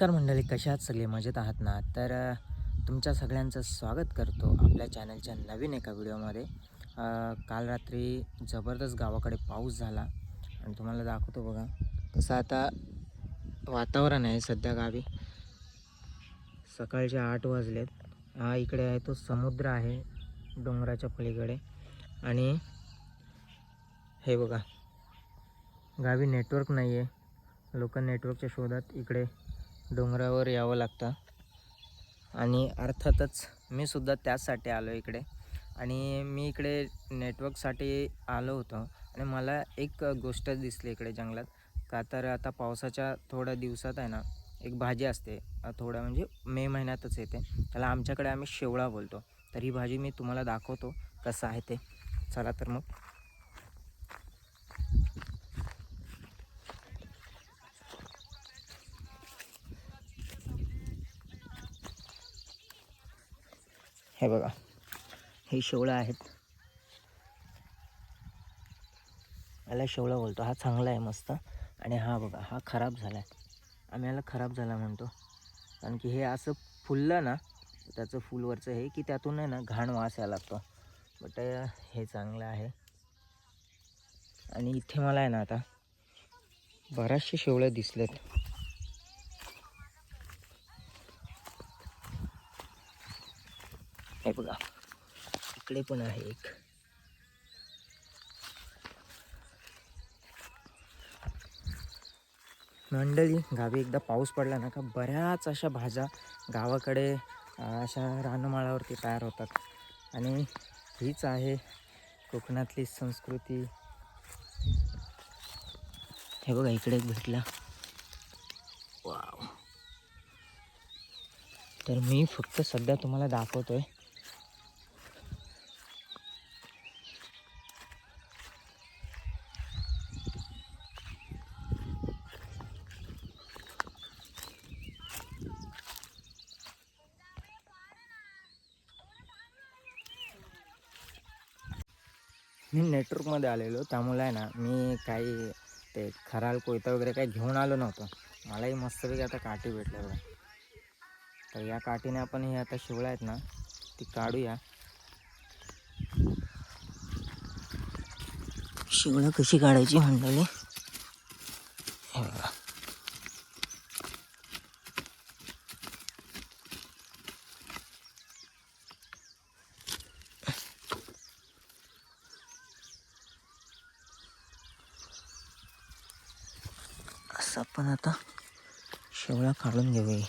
नमस्कार मंडळी कशा आहात? सगळे मजेत आहात ना? तर तुमच्या सगळ्यांचं स्वागत करतो आपल्या चॅनलच्या नवीन एका व्हिडिओमध्ये. काल रात्री जबरदस्त गावाकडे पाऊस झाला आणि तुम्हाला दाखवतो बघा. कसं आता वातावरण आहे सध्या गावी. सकाळचे आठ वाजलेत. हा इकडे आहे तो समुद्र आहे डोंगराच्या पलीकडे. आणि हे बघा गावी नेटवर्क नाही आहे लोक नेटवर्कच्या शोधात इकडे डोंगरावर यावं लागतं. आणि अर्थातच मी सुद्धा त्याचसाठी आलो इकडे. आणि मी इकडे नेटवर्कसाठी आलो होतो. आणि मला एक गोष्ट दिसली इकडे जंगलात. का तर आता पावसाच्या थोड्या दिवसात आहे ना एक भाजी असते. थोडं म्हणजे मे महिन्यातच येते. त्याला आमच्याकडे आम्ही शेवळा बोलतो. तर ही भाजी मी तुम्हाला दाखवतो कसं आहे ते. चला तर मग. हे बघा हे शेवळं आहेत. याला शेवळा बोलतो. हा चांगला आहे मस्त. आणि हा बघा हा खराब झाला आहे आम्ही याला खराब झाला म्हणतो. कारण की हे असं फुललं ना त्याचं फुलवरचं हे की त्यातून आहे ना घाण वास यायला लागतो. बट हे चांगलं आहे. आणि इथे मला आहे ना आता बऱ्याचशे शेवळ्या दिसलेत हे बघा. इकडे पण आहे एक. मंडळी गावी एकदा पाऊस पडला ना का बऱ्याच अशा भाज्या गावाकडे अशा रानमाळावरती तयार होतात. आणि हीच आहे कोकणातली संस्कृती. हे बघा इकडे एक भेटला. वाव. तर मी फक्त सध्या तुम्हाला दाखवतोय. मी नेटवर्कमध्ये आलेलो. त्यामुळे आहे ना मी काही ते खराल कोयता वगैरे काही घेऊन आलो नव्हतो. मलाही मस्तपैकी आता काठी भेटल्या बघा. तर या काठीने आपण हे आता शिवळा आहेत ना ती काढूया. शिवळा कशी काढायची म्हणलेली हे बघा असं आपण आता शेवळा काढून घेऊया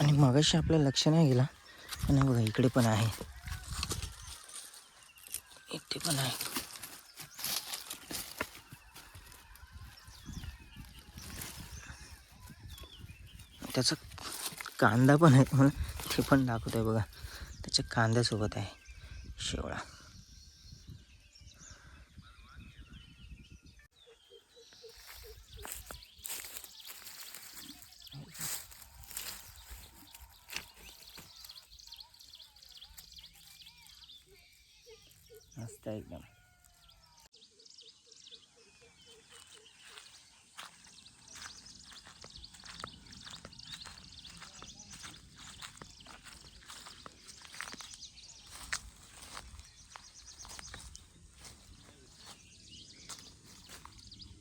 आणि मगाशी आपलं लक्ष नाही गेला. आणि बघा इकडे पण आहे. इथे पण आहे. त्याचा कांदा पण आहे. मला ते पण दाखवत आहे बघा. त्याच्या कांद्यासोबत आहे. शेवळा. मस्त एकदम.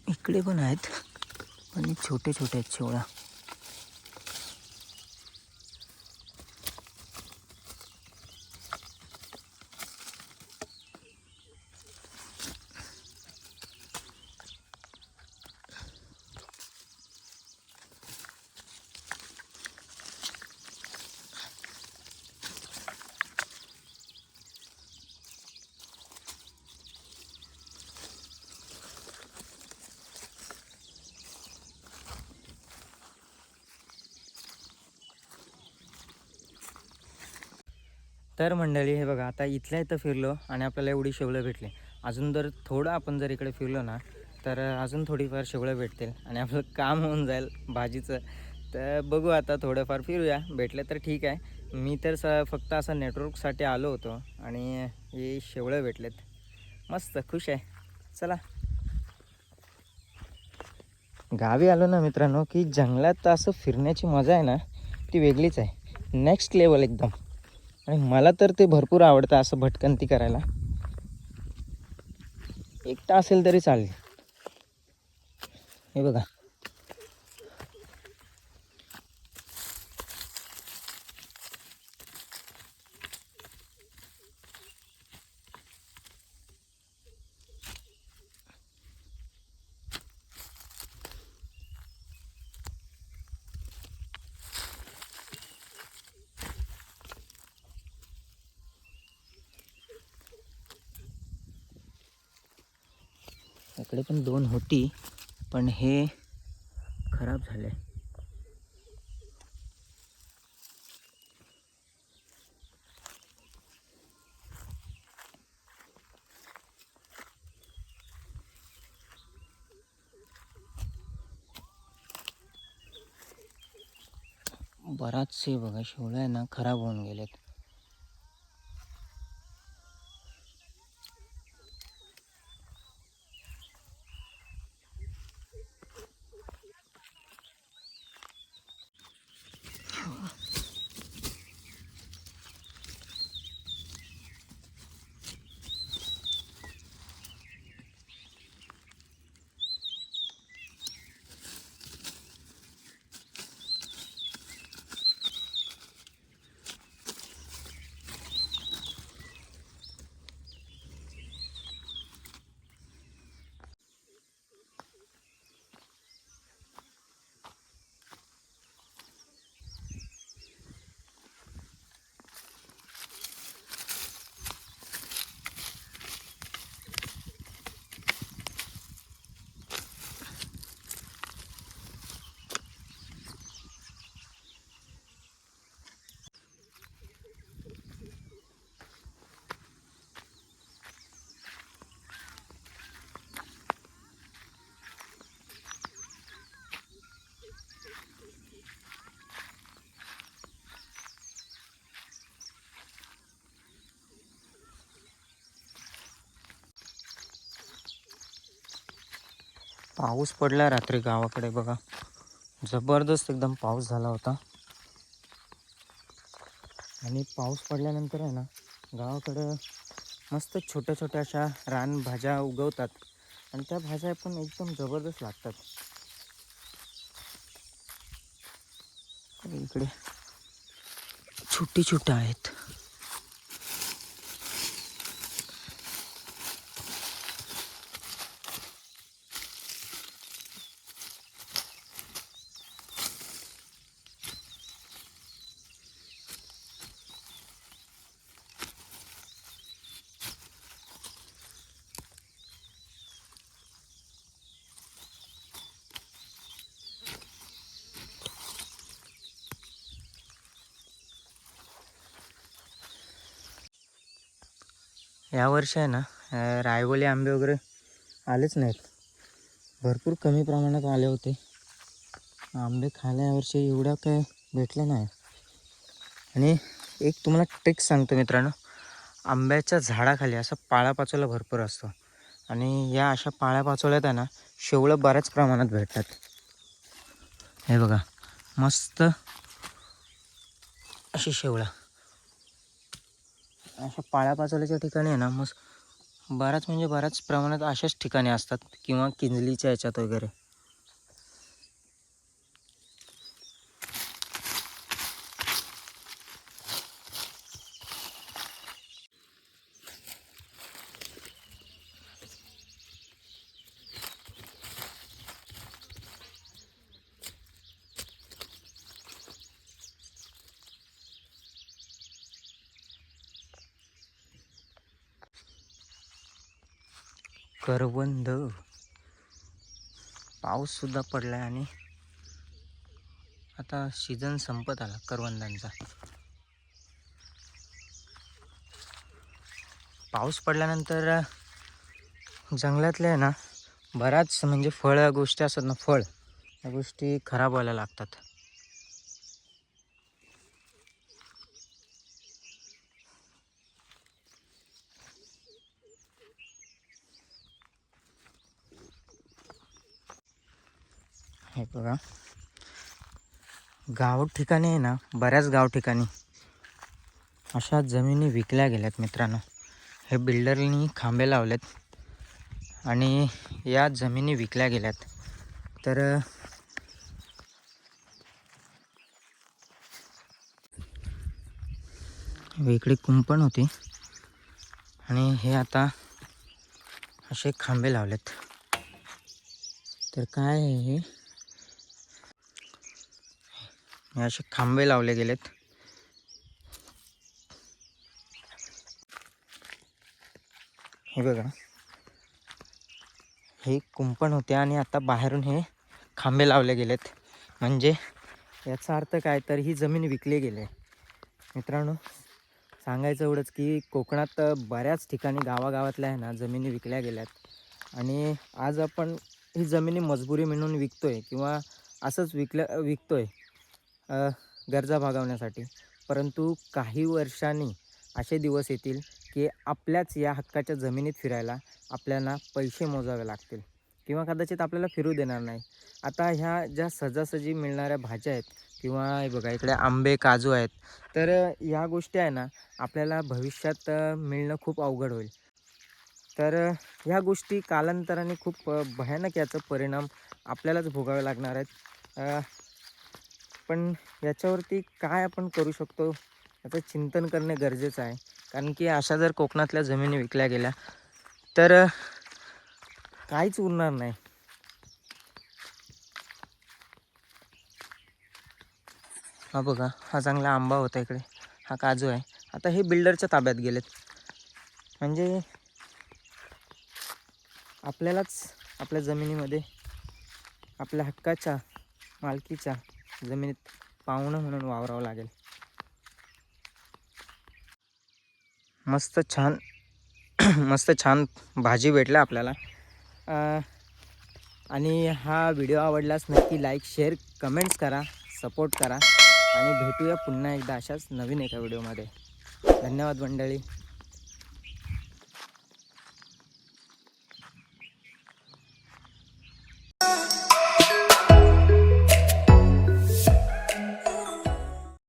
इकडे पण आहेत पण छोटे छोटे आहेत शेवळा तर मंडळी हे बघा आता इथल्या इथं फिरलो आणि आपल्याला एवढी शेवळं भेटली. अजून जर थोडं आपण जर इकडे फिरलो ना तर अजून थोडीफार शेवळं भेटतील आणि आपलं काम होऊन जाईल भाजीचं. तर बघू आता थोडंफार फिरूया. भेटलं तर ठीक आहे. मी तर स फक्त असं नेटवर्कसाठी आलो होतो आणि हे शेवळं भेटलेत. मस्त खुश आहे. चला. गावी आलो ना मित्रांनो की जंगलात असं फिरण्याची मजा आहे ना ती वेगळीच आहे. नेक्स्ट लेवल एकदम. आणि मला तर ते भरपूर आवडतं असं भटकंती करायला. एकटा असेल तरी चालेल. हे बघा. इकडे पण दोन होती पण हे खराब झाले. बराचसे बघा शेवळ्या ना खराब होऊन गेलेत. पाऊस पडला रात्री गावाकडे बघा. जबरदस्त एकदम पाऊस झाला होता. आणि पाऊस पडल्यानंतर आहे ना गावाकडं मस्त छोट्या छोट्या अशा रानभाज्या उगवतात. आणि त्या भाज्या पण एकदम जबरदस्त लागतात. इकडे छोटी छोट्या आहेत. यावर्षी आहे ना अं, आंबे वगैरे आलेच नाहीत. भरपूर कमी प्रमाणात आले होते. आंबे खायला यावर्षी एवढा काय भेटलं नाही. आणि एक तुम्हाला ट्रिक सांगतो मित्रांनो आंब्याच्या झाडाखाली असा पाळापाचोळा भरपूर असतो. आणि या अशा पाळ्यापाचोळ्यात आहे ना शेवळं बऱ्याच प्रमाणात भेटतात. हे बघा मस्त अशी शेवळं. अशा पाळ्यापाचोल्याच्या ठिकाणी आहे ना मग बऱ्याच म्हणजे बऱ्याच प्रमाणात अशाच ठिकाणी असतात किंवा किंजलीच्या याच्यात वगैरे. करवंद. पाऊससुद्धा पडला आहे आणि आता सीझन संपत आला करवंदांचा. पाऊस पडल्यानंतर जंगलातल्या जंगलातले आहे ना बऱ्याच म्हणजे फळ गोष्टी असतात ना फळ या गोष्टी खराब व्हायला लागतात. हे बघा. गाव ठिकाणी आहे ना बऱ्याच गाव ठिकाणी अशा जमिनी विकल्या गेल्यात मित्रांनो. हे बिल्डरनी खांबे लावलेत आणि या जमिनी विकल्या गेल्यात. तर वेगळी कुंपण होती आणि हे आता असे खांबे लावलेत. तर काय आहे हे? हे असे खांबे लावले गेलेत. हे बघा. हे कुंपण होते आणि आता बाहेरून हे खांबे लावले गेलेत. म्हणजे याचा अर्थ काय तर ही जमीन विकली गेली. आहे मित्रांनो सांगायचं एवढंच की कोकणात बऱ्याच ठिकाणी गावागावातल्या आहे ना जमिनी विकल्या गेल्यात. आणि आज आपण ही जमिनी मजबुरी म्हणून विकतोय किंवा असंच विकल्या विकतोय. आहे गरजा भागवण्यासाठी. परंतु काही वर्षांनी असे दिवस येतील की आपल्याच या हक्काच्या जमिनीत फिरायला आपल्याला पैसे मोजावे लागतील किंवा कदाचित आपल्याला फिरू देणार नाही. आता ह्या ज्या सहजासहजी मिळणाऱ्या भाज्या आहेत किंवा हे बघा इकडे आंबे काजू आहेत तर ह्या गोष्टी आहे ना आपल्याला भविष्यात मिळणं खूप अवघड होईल. तर ह्या गोष्टी कालांतराने खूप भयानक याचा परिणाम आपल्यालाच भोगावे लागणार आहेत. पण याच्यावरती काय आपण करू शकतो याचं चिंतन करणे गरजेचं आहे. कारण की अशा जर कोकणातल्या जमिनी विकल्या गेल्या तर काहीच उरणार नाही. हा बघा हा चांगला आंबा होता इकडे. हा काजू आहे. आता हे बिल्डरच्या ताब्यात गेलेत. म्हणजे आपल्यालाच आपल्या जमिनीमध्ये आपल्या हक्काच्या मालकीच्या जमिनीत पाहुणं म्हणून वावरावं लागेल. मस्त छान मस्त छान भाजी भेटला आपल्याला. आणि हा व्हिडिओ आवडलाच नक्की लाईक शेअर कमेंट्स करा सपोर्ट करा. आणि भेटूया पुन्हा एकदा अशाच नवीन एका व्हिडिओमध्ये. धन्यवाद मंडळी.